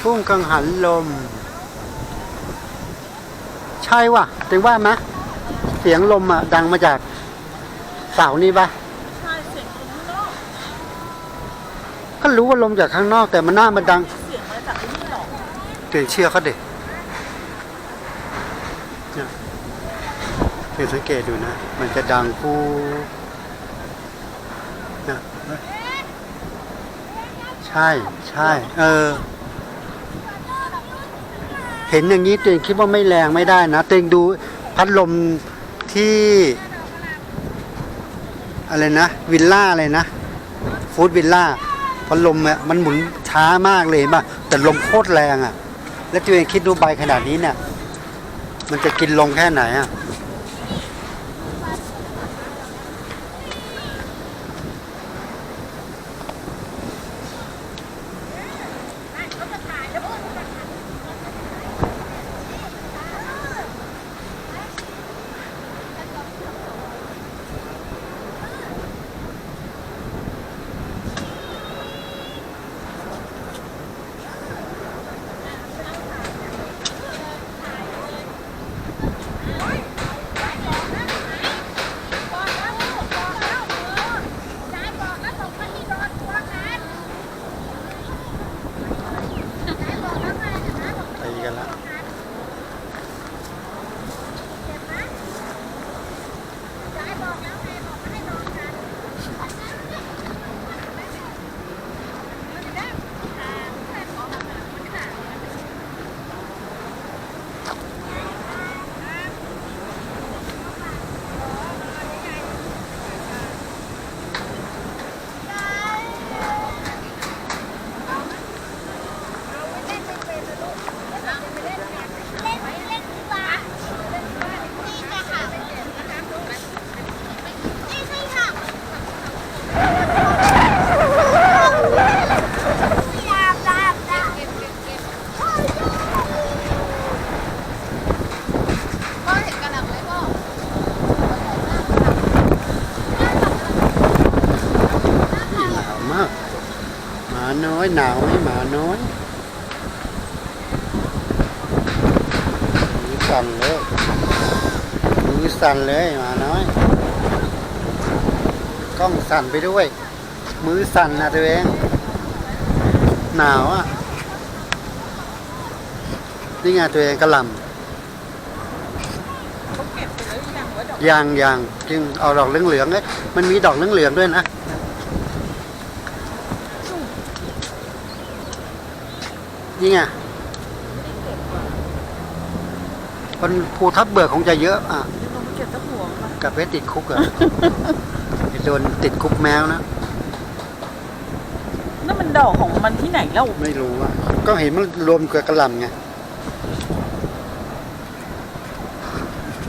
ทุ่งกังหันลม ใช่ว่ะถึงว่าไหมเสียงลมอะ ดังมาจากเสานี่ปะใช่เสียงข้างนอกก็รู้ว่าลมจากข้างนอก แต่มันหน้ามันดัง เสียงมาจากที่นี่หรอเตือนเชื่อเขาเด็กเนี่ยเตือนสังเกตดูนะ มันจะดังฟูเนี่ยใช่ ใช่ เออ เห็นอย่างนี้ตัวเองคิดว่าไม่แรงไม่ได้นะตัวเองดูพัดลมที่อะไรนะวิลล่าอะไรนะฟูดวิลล่าพัดลมอะมันหมุนช้ามากเลยเห็นป่ะแต่ลมโคตรแรงอะแล้วตัวเองคิดดูใบขนาดนี้เนี่ย มันจะกินลมแค่ไหนอะ ตีกันแล้ว พ่อเห็นกระหล่ำไหมพ่อ นี่หนาวมาก หมา น้อยหนาวไหมหมาน้อยมือสั่นเลยมือสั่นเลยหมาน้อยกล้องสั่นไปด้วย มือสั่นนะตัวเองหนาวอะนี่ไงตัวเองกระหลเขาเก็บไปแล้วยังว่าดอกำยางยางจึงเอาดอกเหลืองๆเนี่ยมันมีดอกเหลืองๆด้วยนะ นี่ไงคนภูทับเบิกคงจะเยอะ อะต้องเก็บตะหัวมากับไปติดคุกอะโดนติดคุกแมวนะนั่นมันดอกของมันที่ไหนแล้วไม่รู้อะก็เห็นมันรวมกับกระหลำไง